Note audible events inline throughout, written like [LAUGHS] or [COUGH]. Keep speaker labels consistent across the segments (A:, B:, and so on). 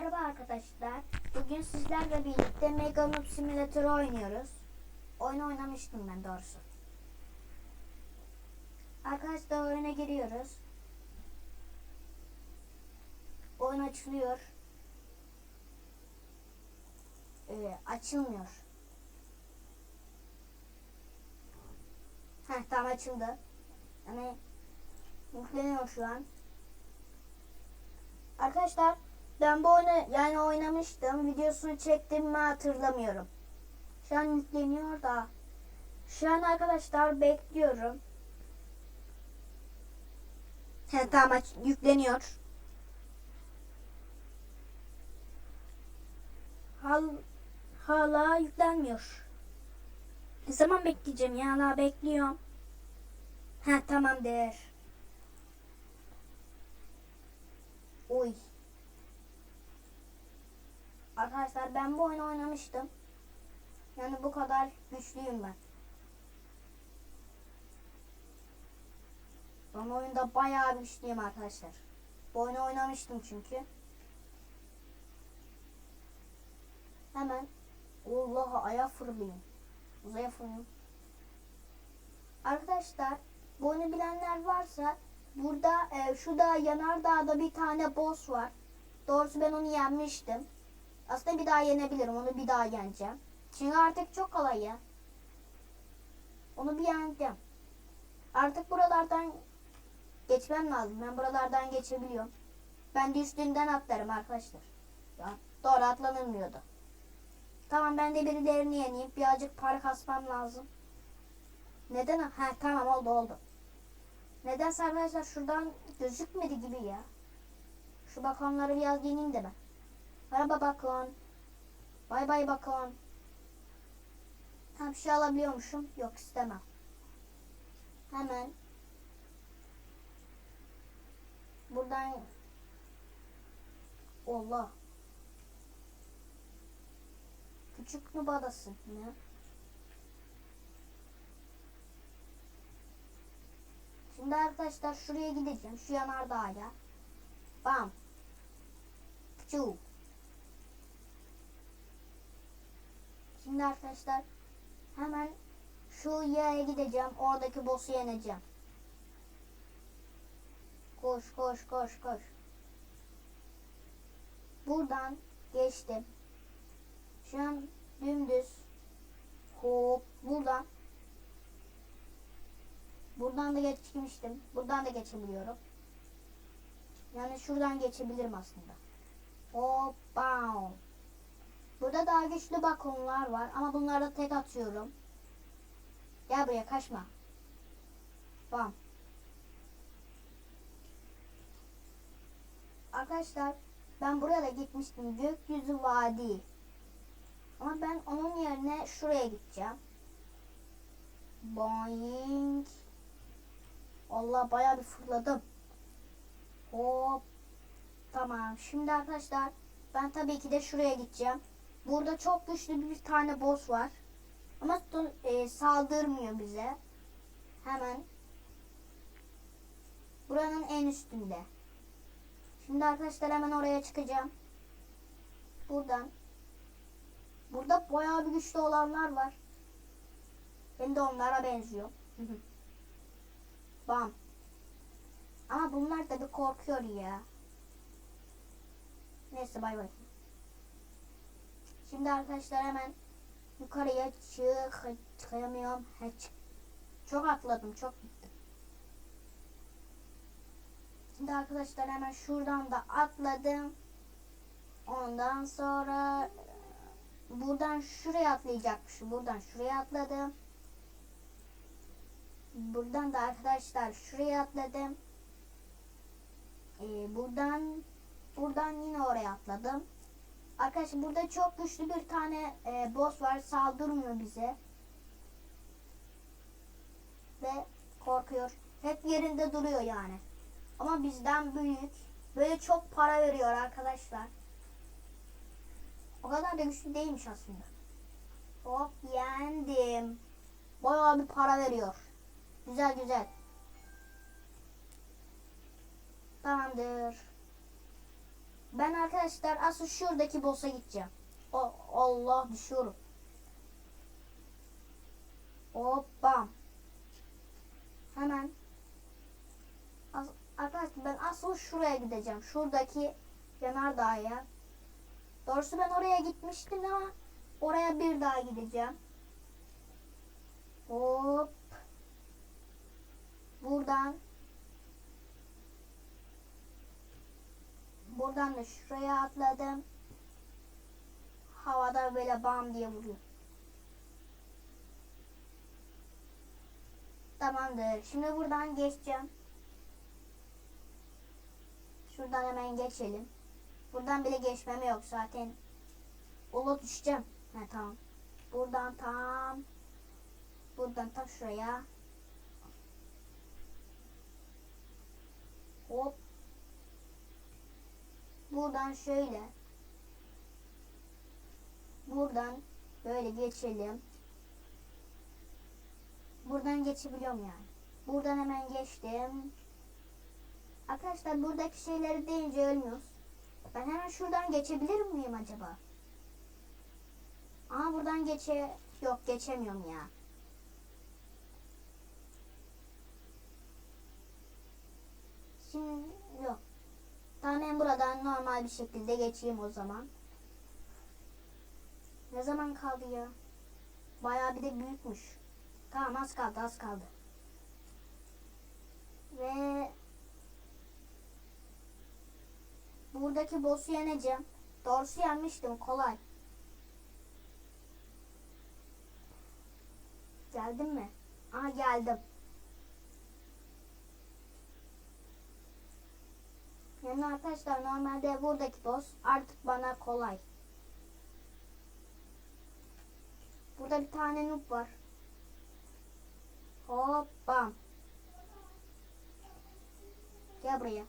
A: Merhaba arkadaşlar. Bugün sizlerle birlikte Mega Noob Simulator oynuyoruz. Oyunu oynamıştım ben doğrusu. Arkadaşlar oyuna giriyoruz. Oyun açılıyor. Ee, açılmıyor. Heh tamam açıldı. Yani yükleniyor şu an. Arkadaşlar ben bu oyunu yani oynamıştım. Videosunu çektim mi hatırlamıyorum. Şu an yükleniyor da. Şu an arkadaşlar bekliyorum. He tamam yükleniyor. Hal, hala yüklenmiyor. Ne zaman bekleyeceğim ya? Hala bekliyorum. He tamamdır. Oy. Arkadaşlar ben bu oyunu oynamıştım. Yani bu kadar güçlüyüm ben. Ben oyunda bayağı güçlüyüm arkadaşlar. Bu oyunu oynamıştım çünkü. Hemen Allah'a aya fırlayayım. Uzaya fırlayayım. Arkadaşlar bu oyunu bilenler varsa burada e, şurada Yanardağ'da bir tane boss var. Doğrusu ben onu yenmiştim. Aslında bir daha yenebilirim. Onu bir daha yeneceğim. Çünkü artık çok kolay ya. Onu bir yendim. Artık buralardan geçmem lazım. Ben buralardan geçebiliyorum. Ben de üstünden atlarım arkadaşlar. Ya, doğru atlanılmıyordu. Tamam ben de birilerini yeneyim. Birazcık para kasmam lazım. Neden? Ha tamam oldu oldu. Nedense arkadaşlar şuradan gözükmedi gibi ya. Şu bakonları biraz yeneyim de ben. Merhaba bakon. Bay bay bakon. Ha bir şey alabiliyormuşum. Yok istemem. Hemen. Buradan. Allah. Küçük nubadasın ya. Şimdi arkadaşlar şuraya gideceğim. Şu yanardağa. Bam. Çu. Şimdi arkadaşlar hemen şu yere gideceğim. Oradaki boss'u yeneceğim. Koş koş koş koş. Buradan geçtim. Şu an dümdüz. Hop buradan. Buradan da geçmiştim. Buradan da geçebiliyorum. Yani şuradan geçebilirim aslında. Hoppa. Burada daha güçlü bakonlar var ama bunlara tek atıyorum. Gel buraya kaçma. Bam. Arkadaşlar ben buraya da gitmiştim. Gökyüzü Vadi. Ama ben onun yerine şuraya gideceğim. Boing. Allah bayağı bir fırladım. Hop. Tamam. Şimdi arkadaşlar ben tabii ki de şuraya gideceğim. Burada çok güçlü bir tane boss var. Ama e, saldırmıyor bize. Hemen buranın en üstünde. Şimdi arkadaşlar hemen oraya çıkacağım. Buradan. Burada bayağı bir güçlü olanlar var. Ben de onlara benziyor. Bam. Ama bunlar da bir korkuyor ya. Neyse bay bay. Şimdi arkadaşlar hemen yukarıya çık çıkamıyorum. Çık. Çok atladım çok gittim. Şimdi arkadaşlar hemen şuradan da atladım. Ondan sonra e, buradan şuraya atlayacakmışım. Buradan şuraya atladım. Buradan da arkadaşlar şuraya atladım. Ee, buradan buradan yine oraya atladım. Arkadaşlar burada çok güçlü bir tane e, boss var. Saldırmıyor bize. Ve korkuyor. Hep yerinde duruyor yani. Ama bizden büyük. Böyle çok para veriyor arkadaşlar. O kadar da güçlü değilmiş aslında. Hop yendim. Bayağı bir para veriyor. Güzel güzel. Tamamdır. Ben arkadaşlar asıl şuradaki boss'a gideceğim. O, Allah düşüyorum. Hoppa. Hemen. As, arkadaşlar ben asıl şuraya gideceğim. Şuradaki yanardağa. Doğrusu ben oraya gitmiştim ama oraya bir daha gideceğim. Hop. Buradan Buradan da şuraya atladım. Havada böyle bam diye vuruyor. Tamamdır. Şimdi buradan geçeceğim. Şuradan hemen geçelim. Buradan bile geçmem yok zaten. Ula düşeceğim. Ha tamam. Buradan tam buradan tam şuraya. Hop. Buradan şöyle. Buradan böyle geçelim. Buradan geçebiliyorum yani. Buradan hemen geçtim. Arkadaşlar buradaki şeyleri deyince ölmüyoruz. Ben hemen şuradan geçebilir miyim acaba? Aa buradan geçe... Yok geçemiyorum ya. Şimdi yok. Tamam normal bir şekilde geçeyim o zaman. Ne zaman kaldı ya? Bayağı bir de büyükmüş. Tamam az kaldı az kaldı. Ve buradaki boss'u yeneceğim. Doğrusu yenmiştim kolay. Geldim mi? Aha geldim. Yani arkadaşlar normalde buradaki boss artık bana kolay. Burada bir tane noob var. Hoppa. Gel buraya.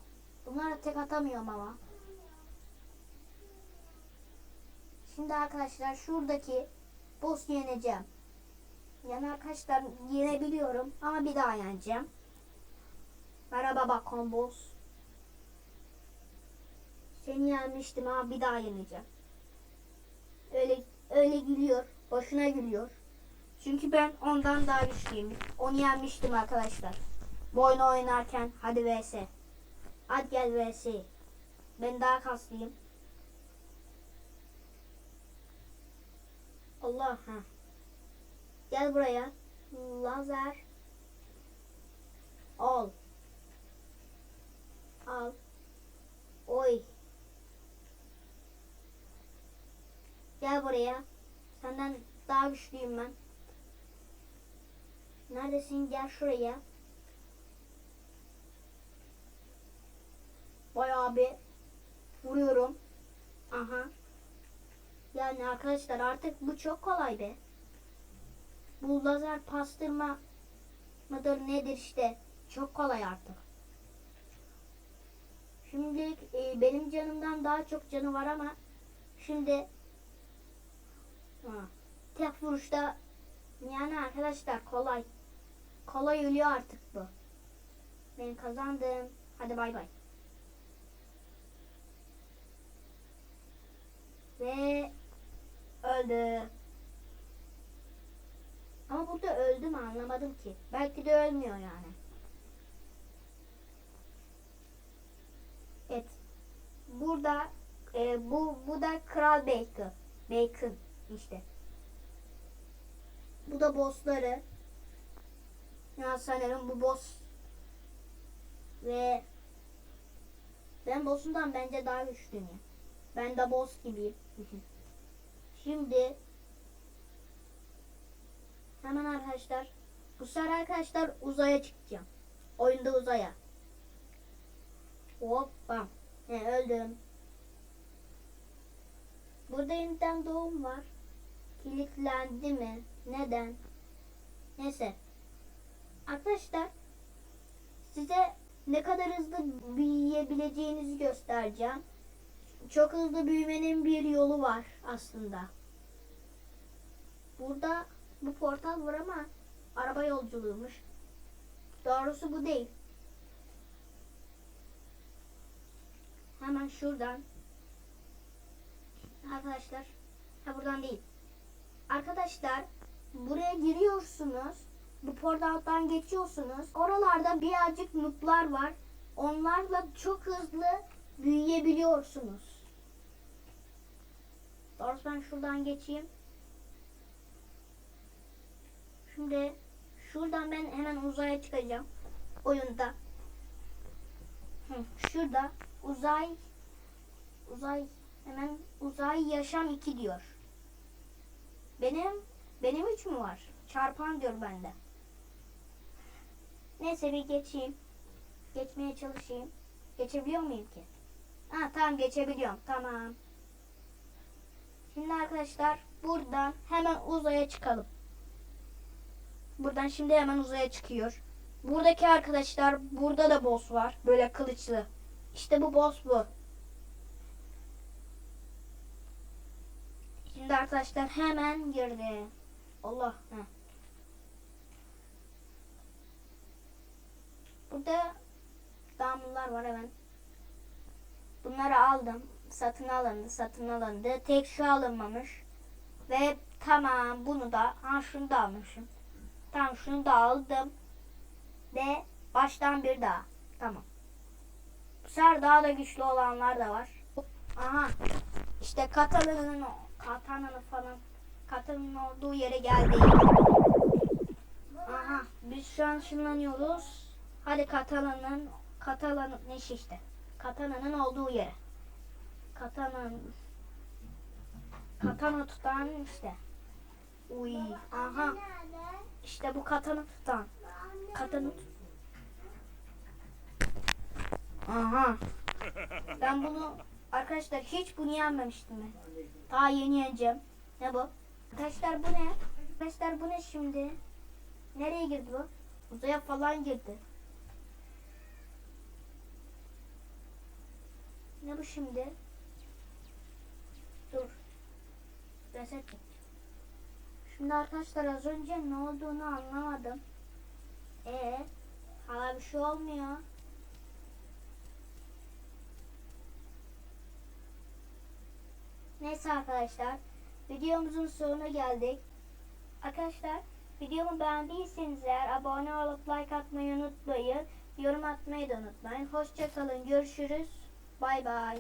A: Bunlara tek atamıyorum ama. Şimdi arkadaşlar şuradaki boss yeneceğim. Yani arkadaşlar yenebiliyorum ama bir daha yeneceğim. Merhaba bakon boss. Seni yenmiştim ama bir daha yeneceğim. Öyle öyle gülüyor. Boşuna gülüyor. Çünkü ben ondan daha güçlüyüm. Onu yenmiştim arkadaşlar. Bu oynarken hadi vs. Hadi gel vs. Ben daha kaslıyım. Allah ha. Gel buraya. Lazer. Al. Al. Oy. Buraya. Senden daha güçlüyüm ben. Neredesin? Gel şuraya. Bayağı bir vuruyorum. Aha. Yani arkadaşlar artık bu çok kolay be. Bu lazer pastırma mıdır nedir işte. Çok kolay artık. Şimdi e, benim canımdan daha çok canı var ama şimdi tek vuruşta yani arkadaşlar kolay. Kolay ölüyor artık bu. Ben kazandım. Hadi bay bay. Ve öldü. Ama burada öldü mü anlamadım ki. Belki de ölmüyor yani. Evet. Burada e, bu bu da Kral Bacon. Bacon işte. Bu da bossları. Ya sanırım bu boss. Ve ben boss'undan bence daha güçlüyüm. Ben de boss gibiyim. [LAUGHS] Şimdi hemen arkadaşlar bu sefer arkadaşlar uzaya çıkacağım. Oyunda uzaya. Hoppa. He, öldüm. Burada yeniden doğum var. Kilitlendi mi? Neden? Neyse. Arkadaşlar size ne kadar hızlı büyüyebileceğinizi göstereceğim. Çok hızlı büyümenin bir yolu var aslında. Burada bu portal var ama araba yolculuğumuş. Doğrusu bu değil. Hemen şuradan arkadaşlar. Ha buradan değil. Arkadaşlar buraya giriyorsunuz. Bu portaldan geçiyorsunuz. Oralarda birazcık nutlar var. Onlarla çok hızlı büyüyebiliyorsunuz. Doğrusu ben şuradan geçeyim. Şimdi şuradan ben hemen uzaya çıkacağım. Oyunda. Hı, şurada uzay uzay hemen uzay yaşam 2 diyor. Benim benim 3 mü var? Çarpan diyor bende. Neyse bir geçeyim. Geçmeye çalışayım. Geçebiliyor muyum ki? Ha tamam geçebiliyorum. Tamam. Şimdi arkadaşlar buradan hemen uzaya çıkalım. Buradan şimdi hemen uzaya çıkıyor. Buradaki arkadaşlar burada da boss var. Böyle kılıçlı. İşte bu boss bu. Şimdi arkadaşlar hemen girdi. Allah. Heh. Burada damlalar var hemen. Bunları aldım. Satın alındı, satın alındı. Tek şu alınmamış. Ve tamam bunu da, ha şunu da almışım. Tamam şunu da aldım. Ve baştan bir daha. Tamam. Bu sefer daha da güçlü olanlar da var. Aha. İşte Katana'nın Katana'nın falan Katana'nın olduğu yere geldik. Aha. Biz şu an ışınlanıyoruz. Hadi Katana'nın Katana'nın ne işte. Katana'nın olduğu yere. Katana'nın Katana tutan işte. Uy. Aha. İşte bu katana tutan. Katana tut- Aha. Ben bunu arkadaşlar hiç bunu yenmemiştim ben. Daha yeni yeneceğim. Ne bu? Arkadaşlar bu ne? Arkadaşlar bu ne şimdi? Nereye girdi bu? Uzaya falan girdi. Ne bu şimdi? Dur. Reset. Şimdi arkadaşlar az önce ne olduğunu anlamadım. E hala bir şey olmuyor. Neyse arkadaşlar. Videomuzun sonuna geldik. Arkadaşlar videomu beğendiyseniz eğer abone olup like atmayı unutmayın. Yorum atmayı da unutmayın. Hoşçakalın. Görüşürüz. Bay bay.